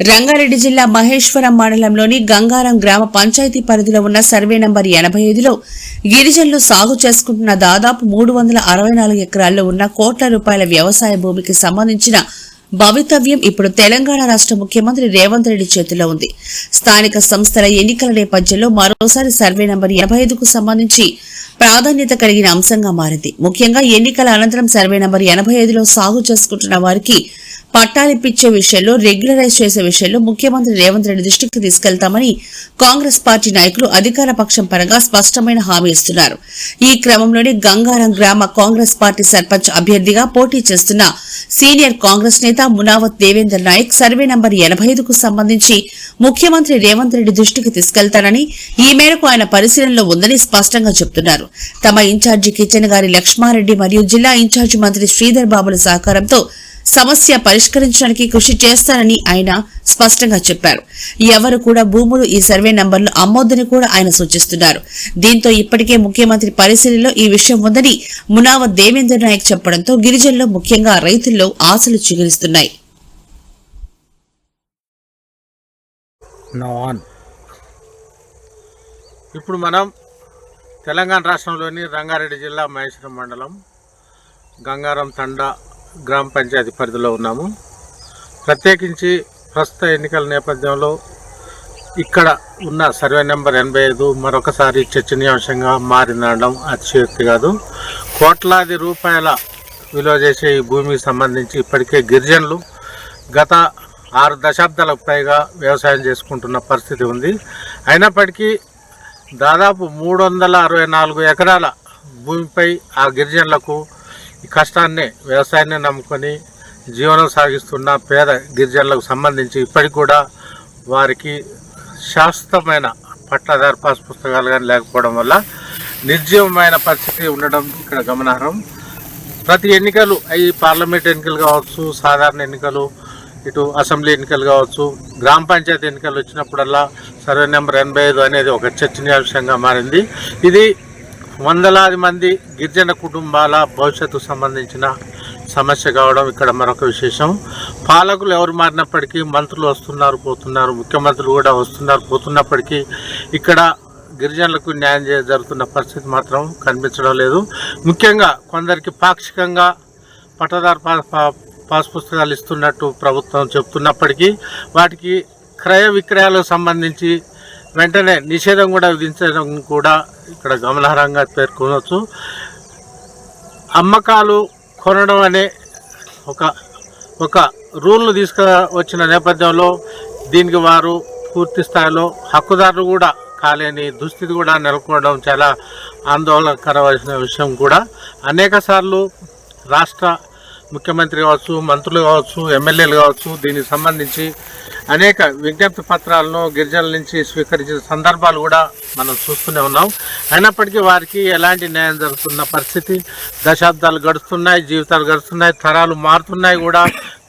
రంగారెడ్డి జిల్లా మహేశ్వరం మండలంలోని గంగారం గ్రామ పంచాయతీ పరిధిలో ఉన్న సర్వే నంబర్ ఎనభై ఐదులో గిరిజనులు సాగు చేసుకుంటున్న దాదాపు మూడు వందల అరవై నాలుగు ఎకరాల్లో ఉన్న కోట్ల రూపాయల వ్యవసాయ భూమికి సంబంధించిన భవితవ్యం ఇప్పుడు తెలంగాణ రాష్ట్ర ముఖ్యమంత్రి రేవంత్ రెడ్డి చేతిలో ఉంది. స్థానిక సంస్థల ఎన్నికల నేపథ్యంలో మరోసారి సర్వే నంబర్ ఎనభై ఐదుకు సంబంధించి ప్రాధాన్యత కలిగిన అంశంగా మారింది. ముఖ్యంగా ఎన్నికల అనంతరం సర్వే నంబర్ ఎనభై ఐదులో సాగు చేసుకుంటున్న వారికి పట్టాలిప్పించే విషయంలో రెగ్యులరైజ్ చేసే విషయంలో ముఖ్యమంత్రి రేవంత్ రెడ్డి దృష్టికి తీసుకెళ్తామని కాంగ్రెస్ పార్టీ నాయకులు అధికార పక్షం పరంగా స్పష్టమైన హామీ ఇస్తున్నారు. ఈ క్రమంలోనే గంగారం గ్రామ కాంగ్రెస్ పార్టీ సర్పంచ్ అభ్యర్థిగా పోటీ చేస్తున్న సీనియర్ కాంగ్రెస్ నేత మునావత్ దేవేందర్ నాయక్ సర్వే నంబర్ ఎనభై ఐదుకు సంబంధించి ముఖ్యమంత్రి రేవంత్ రెడ్డి దృష్టికి తీసుకెళ్తానని ఈ మేరకు ఆయన పరిశీలనలో ఉందని స్పష్టంగా చెబుతున్నారు తమ ఇన్ఛార్జి కిచెన్ గారి లక్ష్మారెడ్డి మరియు జిల్లా ఇన్ఛార్జి మంత్రి శ్రీధర్ బాబుల సహకారంతో సమస్య పరిష్కరించడానికి కృషి చేస్తానని ఆయన స్పష్టంగా చెప్పారు. ఎవరు కూడా భూములు ఈ సర్వే నంబర్లు అమ్మొద్దని కూడా ఆయన సూచిస్తున్నారు. దీంతో ఇప్పటికే ముఖ్యమంత్రి పరిశీలనలో ఈ విషయం ఉందని మునావ దేవేంద్ర నాయక్ చెప్పడంతో గిరిజనులు ముఖ్యంగా రైతుల్లో ఆశలు చిగురిస్తున్నాయి. ఇప్పుడు మనం తెలంగాణ రాష్ట్రంలోని రంగారెడ్డి జిల్లా మహేశ్వరం మండలం గంగారం తండా గ్రామ పంచాయతీ పరిధిలో ఉన్నాము. ప్రత్యేకించి ప్రస్తుత ఎన్నికల నేపథ్యంలో ఇక్కడ ఉన్న సర్వే నెంబర్ ఎనభై ఐదు మరొకసారి చర్చనీయాంశంగా మారిందనడం అతిశయోక్తి కాదు. కోట్లాది రూపాయల విలువ చేసే ఈ భూమికి సంబంధించి ఇప్పటికే గిరిజనులు గత ఆరు దశాబ్దాలకు పైగా వ్యవసాయం చేసుకుంటున్న పరిస్థితి ఉంది. అయినప్పటికీ దాదాపు మూడు వందల అరవై నాలుగు ఎకరాల భూమిపై ఆ గిరిజనులకు ఈ కష్టాన్ని వ్యవసాయాన్ని నమ్ముకొని జీవనం సాగిస్తున్న పేద గిరిజనులకు సంబంధించి ఇప్పటికి కూడా వారికి శాశ్వతమైన పట్టాదారు పాస్ పుస్తకాలు కానీ లేకపోవడం వల్ల నిర్జీవమైన పరిస్థితి ఉండడం ఇక్కడ గమనార్హం. ప్రతి ఎన్నికలు అవి పార్లమెంట్ ఎన్నికలు కావచ్చు సాధారణ ఎన్నికలు ఇటు అసెంబ్లీ ఎన్నికలు కావచ్చు గ్రామ పంచాయతీ ఎన్నికలు వచ్చినప్పుడల్లా సర్వే నెంబర్ ఎనభై ఐదు అనేది ఒక చర్చనీయాంశంగా మారింది. ఇది వందలాది మంది గిరిజన కుటుంబాల భవిష్యత్తుకు సంబంధించిన సమస్య కావడం ఇక్కడ మరొక విశేషం. పాలకులు ఎవరు మారినప్పటికీ మంత్రులు వస్తున్నారు పోతున్నారు ముఖ్యమంత్రులు కూడా వస్తున్నారు పోతున్నప్పటికీ ఇక్కడ గిరిజనులకు న్యాయం చేయ జరుగుతున్న పరిస్థితి మాత్రం కనిపించడం లేదు. ముఖ్యంగా కొందరికి పాక్షికంగా పట్టదారు పా- పాస్ పుస్తకాలు ఇస్తున్నట్టు ప్రభుత్వం చెప్తున్నప్పటికీ వాటికి క్రయ విక్రయాలకు సంబంధించి వెంటనే నిషేధం కూడా విధించడం కూడా ఇక్కడ గమనార్హంగా పేర్కొనవచ్చు. అమ్మకాలు కొనడం అనే ఒక ఒక రూల్ను తీసుకువచ్చిన నేపథ్యంలో దీనికి వారు పూర్తి స్థాయిలో హక్కుదారులు కూడా కాలేని దుస్థితి కూడా నెలకొనడం చాలా ఆందోళనకరమైన విషయం కూడా. అనేక సార్లు రాష్ట్ర ముఖ్యమంత్రి కావచ్చు మంత్రులు కావచ్చు ఎమ్మెల్యేలు కావచ్చు దీనికి సంబంధించి అనేక విజ్ఞప్తి పత్రాలను గిరిజనుల నుంచి స్వీకరించిన సందర్భాలు కూడా మనం చూస్తూనే ఉన్నాం. అయినప్పటికీ వారికి ఎలాంటి న్యాయం జరుగుతున్న పరిస్థితి? దశాబ్దాలు గడుస్తున్నాయి జీవితాలు గడుస్తున్నాయి తరాలు మారుతున్నాయి కూడా.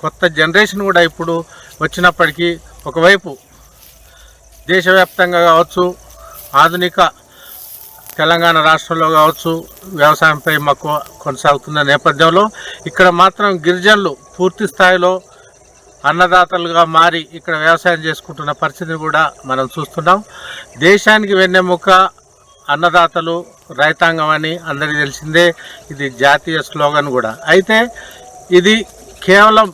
కొత్త జనరేషన్ కూడా ఇప్పుడు వచ్చినప్పటికీ ఒకవైపు దేశవ్యాప్తంగా కావచ్చు ఆధునిక తెలంగాణ రాష్ట్రంలో కావచ్చు వ్యవసాయంపై మక్కువ కొనసాగుతున్న నేపథ్యంలో ఇక్కడ మాత్రం గిరిజనులు పూర్తి స్థాయిలో అన్నదాతలుగా మారి ఇక్కడ వ్యవసాయం చేసుకుంటున్న పరిస్థితిని కూడా మనం చూస్తున్నాం. దేశానికి వెన్నెముక అన్నదాతలు రైతాంగం అని అందరికీ తెలిసిందే. ఇది జాతీయ స్లోగన్ కూడా. అయితే ఇది కేవలం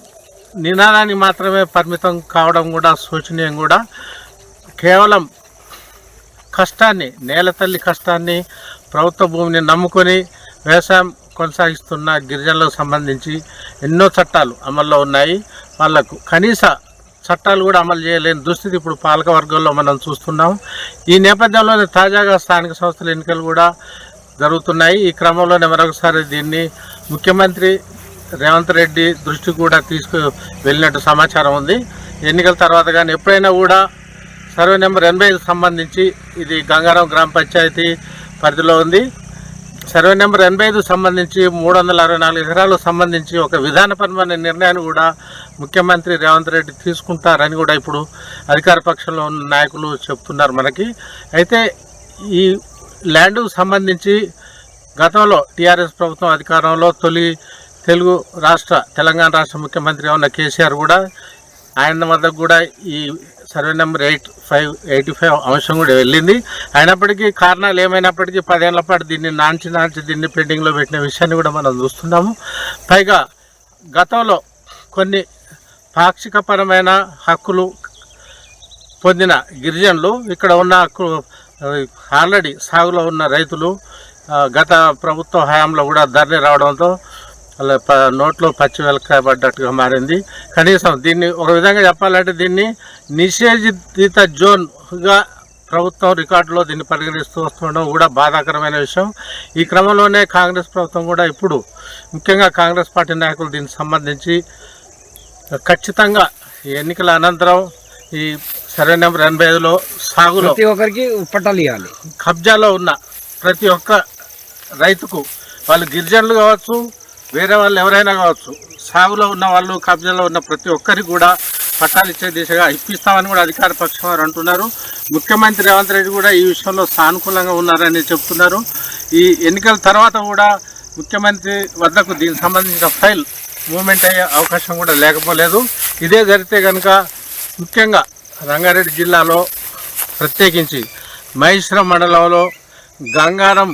నినాదానికి మాత్రమే పరిమితం కావడం కూడా శోచనీయం కూడా. కేవలం కష్టాన్ని నేల తల్లి కష్టాన్ని ప్రభుత్వ భూమిని నమ్ముకొని వ్యవసాయం కొనసాగిస్తున్న గిరిజనులకు సంబంధించి ఎన్నో చట్టాలు అమల్లో ఉన్నాయి. వాళ్ళకు కనీస చట్టాలు కూడా అమలు చేయలేని దుస్థితి ఇప్పుడు పాలక వర్గంలో మనం చూస్తున్నాం. ఈ నేపథ్యంలోనే తాజాగా స్థానిక సంస్థల ఎన్నికలు కూడా జరుగుతున్నాయి. ఈ క్రమంలోనే మరొకసారి దీన్ని ముఖ్యమంత్రి రేవంత్ రెడ్డి దృష్టి కూడా తీసుకు వెళ్ళినట్టు సమాచారం ఉంది. ఎన్నికల తర్వాత కానీ ఎప్పుడైనా కూడా సర్వే నెంబర్ ఎనభై సంబంధించి ఇది గంగారాం గ్రామ పంచాయతీ పరిధిలో ఉంది. సర్వే నెంబర్ ఎనభై ఐదు సంబంధించి మూడు వందల అరవై నాలుగు ఎకరాలకు సంబంధించి ఒక విధానపరమైన నిర్ణయాన్ని కూడా ముఖ్యమంత్రి రేవంత్ రెడ్డి తీసుకుంటారని కూడా ఇప్పుడు అధికార పక్షంలో ఉన్న నాయకులు చెప్తున్నారు మనకి. అయితే ఈ ల్యాండ్కు సంబంధించి గతంలో టీఆర్ఎస్ ప్రభుత్వం అధికారంలో తొలి తెలుగు రాష్ట్ర తెలంగాణ రాష్ట్ర ముఖ్యమంత్రిగా ఉన్న కేసీఆర్ కూడా ఆయన వద్దకు కూడా ఈ survey number eight five eighty five అంశం కూడా వెళ్ళింది. అయినప్పటికీ కారణాలు ఏమైనప్పటికీ పదేళ్ళ పాటు దీన్ని నాంచి నాంచి దీన్ని పెండింగ్లో పెట్టిన విషయాన్ని కూడా మనం చూస్తున్నాము. పైగా గతంలో కొన్ని పాక్షికపరమైన హక్కులు పొందిన గిరిజనులు ఇక్కడ ఉన్న హక్కు ఆల్రెడీ సాగులో ఉన్న రైతులు గత ప్రభుత్వ హయాంలో కూడా ధరని రావడంతో వాళ్ళ ప నోట్లో పచ్చి వెలకబడ్డట్టుగా మారింది. కనీసం దీన్ని ఒక విధంగా చెప్పాలంటే దీన్ని నిషేధిత జోన్గా ప్రభుత్వం రికార్డులో దీన్ని పరిగణిస్తూ వస్తుండడం కూడా బాధాకరమైన విషయం. ఈ క్రమంలోనే కాంగ్రెస్ ప్రభుత్వం కూడా ఇప్పుడు ముఖ్యంగా కాంగ్రెస్ పార్టీ నాయకులు దీనికి సంబంధించి ఖచ్చితంగా ఈ ఎన్నికల అనంతరం ఈ సర్వే నెంబర్ ఎనభై ఐదులో సాగులో ప్రతి ఒక్కరికి పట్టాలు ఇవ్వాలి. కబ్జాలో ఉన్న ప్రతి ఒక్క రైతుకు వాళ్ళు గిరిజనులు కావచ్చు వేరే వాళ్ళు ఎవరైనా కావచ్చు సాగులో ఉన్న వాళ్ళు కబ్జాలో ఉన్న ప్రతి ఒక్కరికి కూడా పట్టాలు ఇచ్చే దిశగా ఇప్పిస్తామని కూడా అధికార పక్షం వారు అంటున్నారు. ముఖ్యమంత్రి రేవంత్ రెడ్డి కూడా ఈ విషయంలో సానుకూలంగా ఉన్నారని చెప్తున్నారు. ఈ ఎన్నికల తర్వాత కూడా ముఖ్యమంత్రి వద్దకు దీనికి సంబంధించిన ఫైల్ మూమెంట్ అయ్యే అవకాశం కూడా లేకపోలేదు. ఇదే జరిగితే కనుక ముఖ్యంగా రంగారెడ్డి జిల్లాలో ప్రత్యేకించి మహేశ్వరం మండలంలో గంగారం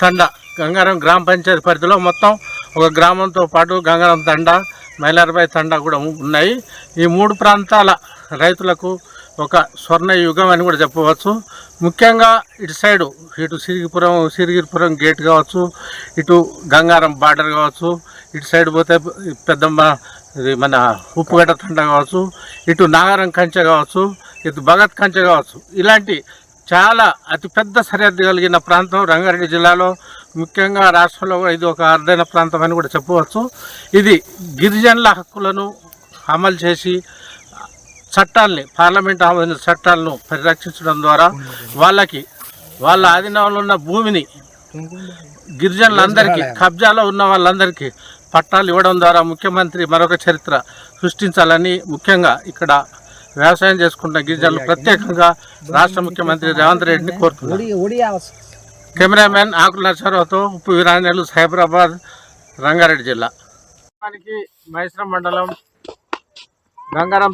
తండ గంగారం గ్రామ పంచాయతీ పరిధిలో మొత్తం ఒక గ్రామంతో పాటు గంగారం తండ మైలారబాయి తండ కూడా ఉన్నాయి. ఈ మూడు ప్రాంతాల రైతులకు ఒక స్వర్ణ యుగం అని కూడా చెప్పవచ్చు. ముఖ్యంగా ఇటు సైడు ఇటు సిరిగిపురం సిరిగిరిపురం గేట్ కావచ్చు ఇటు గంగారం బార్డర్ కావచ్చు ఇటు సైడ్ పోతే పెద్దమ్మ ఇది మన ఉప్పుగడ్డ తండ కావచ్చు ఇటు నాగారం కంచె కావచ్చు ఇటు భగత్ కంచె కావచ్చు. ఇలాంటి చాలా అతిపెద్ద సరిహద్దు కలిగిన ప్రాంతం రంగారెడ్డి జిల్లాలో ముఖ్యంగా రాష్ట్రంలో ఇది ఒక అరుదైన ప్రాంతం అని కూడా చెప్పవచ్చు. ఇది గిరిజనుల హక్కులను అమలు చేసి చట్టాల్ని పార్లమెంట్ ఆమోదించిన చట్టాలను పరిరక్షించడం ద్వారా వాళ్ళకి వాళ్ళ ఆధీనంలో ఉన్న భూమిని గిరిజనులందరికీ కబ్జాలో ఉన్న వాళ్ళందరికీ పట్టాలు ఇవ్వడం ద్వారా ముఖ్యమంత్రి మరొక చరిత్ర సృష్టించాలని ముఖ్యంగా ఇక్కడ వ్యవసాయం చేసుకుంటున్న గిరిజనులు ప్రత్యేకంగా రాష్ట్ర ముఖ్యమంత్రి రేవంత్ రెడ్డిని కోరుతున్నారు కెమెరామెన్ ఆకుల నరసరావుతో ఉప్పు వీరాంజలు సైబరాబాద్ రంగారెడ్డి జిల్లా. మనకి మైసరం మండలం గంగారం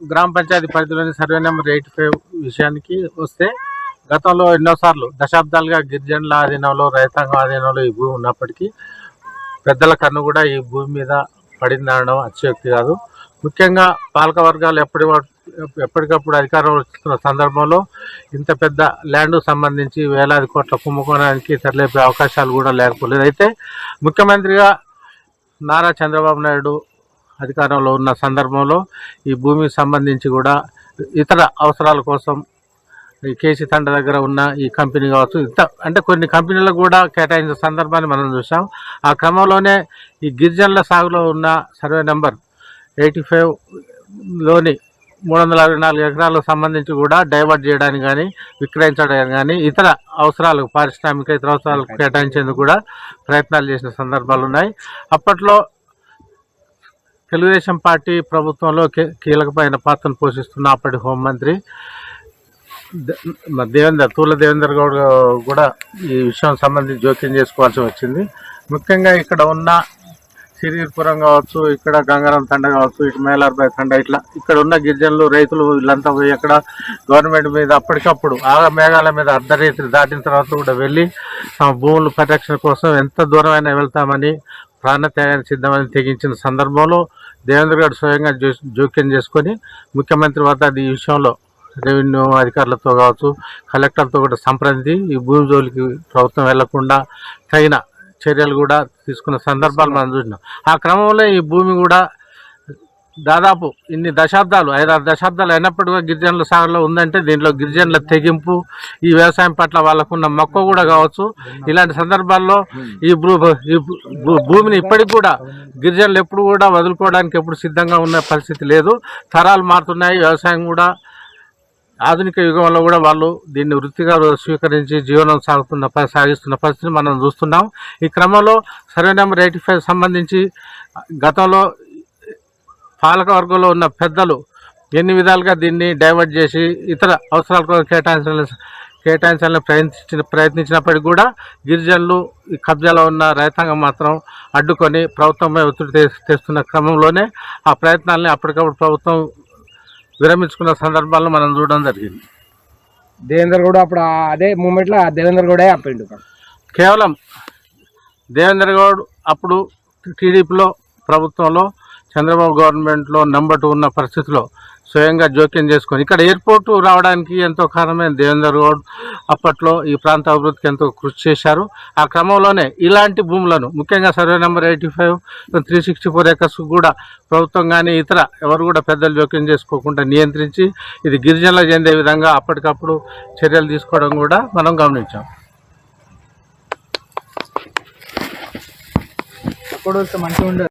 గ్రామ పంచాయతీ పరిధిలోని సర్వే నెంబర్ ఎయిట్ ఫైవ్ విషయానికి వస్తే గతంలో ఎన్నోసార్లు దశాబ్దాలుగా గిరిజనుల ఆధీనంలో రైతాంగం ఆధీనంలో ఈ భూమి ఉన్నప్పటికీ పెద్దల కన్ను కూడా ఈ భూమి మీద పడింది అనడం అతిశయోక్తి కాదు. ముఖ్యంగా పాలక వర్గాలు ఎప్పటి ఎప్పటికప్పుడు అధికారం వస్తున్న సందర్భంలో ఇంత పెద్ద ల్యాండ్ సంబంధించి వేలాది కోట్ల కుంభకోణానికి తరలిపే అవకాశాలు కూడా లేకపోలేదు. అయితే ముఖ్యమంత్రిగా నారా చంద్రబాబు నాయుడు అధికారంలో ఉన్న సందర్భంలో ఈ భూమికి సంబంధించి కూడా ఇతర అవసరాల కోసం ఈ కేసీ తండ దగ్గర ఉన్న ఈ కంపెనీ కావచ్చు ఇంత అంటే కొన్ని కంపెనీలకు కూడా కేటాయించిన సందర్భాన్ని మనం చూసాం ఆ క్రమంలోనే ఈ గిరిజనుల సాగులో ఉన్న సర్వే నెంబర్ ఎయిటీ ఫైవ్లోని మూడు వందల అరవై నాలుగు ఎకరాలకు సంబంధించి కూడా డైవర్ట్ చేయడానికి కానీ విక్రయించడానికి కానీ ఇతర అవసరాలకు పారిశ్రామిక ఇతర అవసరాలకు కేటాయించేందుకు కూడా ప్రయత్నాలు చేసిన సందర్భాలు ఉన్నాయి. అప్పట్లో తెలుగుదేశం పార్టీ ప్రభుత్వంలో కీలకమైన పాత్రను పోషిస్తున్న అప్పటి హోంమంత్రి ద- దేవేందర్ తూల దేవేందర్ గౌడ్ కూడా ఈ విషయం సంబంధించి జోక్యం చేసుకోవాల్సి వచ్చింది. ముఖ్యంగా ఇక్కడ ఉన్న సిరిపురం కావచ్చు ఇక్కడ గంగారం తండ కావచ్చు ఇటు మేలార్బాయ్ తండ ఇట్లా ఇక్కడ ఉన్న గిరిజనులు రైతులు వీళ్ళంతా పోయి అక్కడ గవర్నమెంట్ మీద అప్పటికప్పుడు ఆ మేఘాల మీద అర్ధరేత్రి దాటిన తర్వాత కూడా వెళ్ళి తమ భూముల పరిరక్షణ కోసం ఎంత దూరమైనా వెళ్తామని ప్రాణత్యాగానికి సిద్ధమని తెగించిన సందర్భంలో దేవేంద్ర గారు స్వయంగా జో- జోక్యం చేసుకొని ముఖ్యమంత్రి వద్ద ఈ విషయంలో రెవెన్యూ అధికారులతో కావచ్చు కలెక్టర్తో కూడా సంప్రదించి ఈ భూమి జోలికి ప్రభుత్వం వెళ్ళకుండా తగిన చర్యలు కూడా తీసుకున్న సందర్భాలు మనం చూసినాం. ఆ క్రమంలో ఈ భూమి కూడా దాదాపు ఇన్ని దశాబ్దాలు ఐదారు దశాబ్దాలు అయినప్పటికీ గిరిజనుల సాగులో ఉందంటే దీంట్లో గిరిజనుల తెగింపు ఈ వ్యవసాయం పట్ల వాళ్ళకున్న మక్కువ కూడా కావచ్చు. ఇలాంటి సందర్భాల్లో ఈ భూ ఈ భూ- భూమిని ఇప్పటికి కూడా గిరిజనులు ఎప్పుడు కూడా వదులుకోవడానికి ఎప్పుడు సిద్ధంగా ఉన్న పరిస్థితి లేదు. తరాలు మారుతున్నాయి వ్యవసాయం కూడా ఆధునిక యుగంలో కూడా వాళ్ళు దీన్ని వృత్తిగా స్వీకరించి జీవనం సాగుతున్న సాగిస్తున్న పరిస్థితిని మనం చూస్తున్నాం. ఈ క్రమంలో సర్వే నెంబర్ ఎయిటీ ఫైవ్ సంబంధించి గతంలో పాలకవర్గంలో ఉన్న పెద్దలు ఎన్ని విధాలుగా దీన్ని డైవర్ట్ చేసి ఇతర అవసరాల కోసం కేటాయించాలని కేటాయించాలని ప్రయత్నించిన ప్రయత్నించినప్పటికీ కూడా గిరిజనులు ఈ కబ్జాలో ఉన్న రైతాంగం మాత్రం అడ్డుకొని ప్రభుత్వంపై ఒత్తిడి తెస్తున్న క్రమంలోనే ఆ ప్రయత్నాలని అప్పటికప్పుడు ప్రభుత్వం విరమించుకున్న సందర్భాలను మనం చూడడం జరిగింది. దేవేందర్ కూడా అప్పుడు అదే మూమెంట్లో దేవేందర్ కూడా ఆపిండు కేవలం దేవేంద్ర గౌడ్ అప్పుడు టీడీపీలో ప్రభుత్వంలో చంద్రబాబు గవర్నమెంట్లో నెంబర్ టూ ఉన్న పరిస్థితిలో స్వయంగా జోక్యం చేసుకొని ఇక్కడ ఎయిర్పోర్ట్ రావడానికి ఎంతో కారణమైన దేవేందర్ గౌడ్ అప్పట్లో ఈ ప్రాంత అభివృద్ధికి ఎంతో కృషి చేశారు. ఆ క్రమంలోనే ఇలాంటి భూములను ముఖ్యంగా survey number eighty five three sixty four acres కూడా ప్రభుత్వం కానీ ఇతర ఎవరు కూడా పెద్దలు జోక్యం చేసుకోకుండా నియంత్రించి ఇది గిరిజనలు చెందే విధంగా అప్పటికప్పుడు చర్యలు తీసుకోవడం కూడా మనం గమనించాం. అప్పుడు వస్తే మంచిగా ఉండదు